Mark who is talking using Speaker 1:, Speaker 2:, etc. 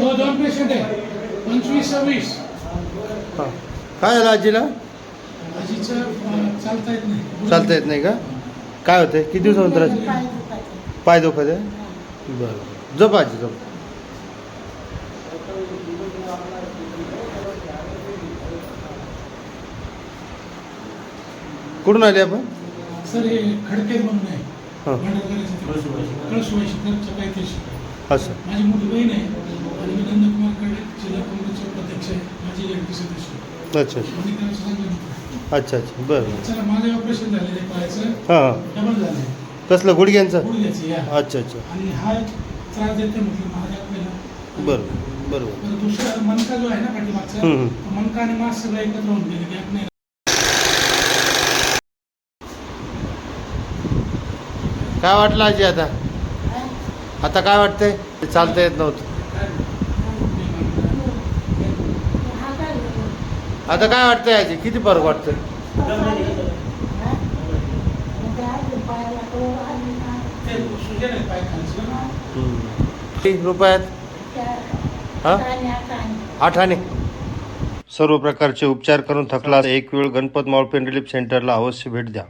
Speaker 1: हो दोन पेशंट आहे पंचवीस सव्वीस.
Speaker 2: हां. काय झालं आजीला?
Speaker 1: चालता येत नाही.
Speaker 2: चालता येत नाही का? काय होतंय? किती दिवसानंतर पाय दुखत आहे बरं. झोप आजी झोप. कुठून आले आपण?
Speaker 1: सर हे खडके म्हणून आहे.
Speaker 2: हां. असं.
Speaker 1: माझी मोठी बहीण आहे. आणि मी नंदकुमारकडे जिल्हा काँग्रेसचे उपाध्यक्ष आहे. माझी सदस्य
Speaker 2: अच्छा अच्छा. अच्छा अच्छा. बरं
Speaker 1: माझं ऑपरेशन झालेलं आहे पायाचं
Speaker 2: हां.
Speaker 1: डबल झालंय.
Speaker 2: कसलं गुडघ्यांचं अच्छा अच्छा.
Speaker 1: आणि हा त्रास देते म्हटलं माझ्या आपल्याला
Speaker 2: बरं बरोबर
Speaker 1: बरं. दुसरा मनका जो आहे ना पाठीमागचा मनका आणि मास सगळं एकत्र होऊन गेले गॅप नाही
Speaker 2: काय वाटलं आजी आता? आता काय वाटतंय? चालता येत नव्हतं. आता काय वाटतंय आजी? किती फरक वाटतोय?
Speaker 1: ते
Speaker 2: रुपयात? हा? आठ सर्व प्रकारचे उपचार करून थकला एक वेळ गणपत मॉल पेन रिलीफ सेंटरला अवश्य भेट द्या.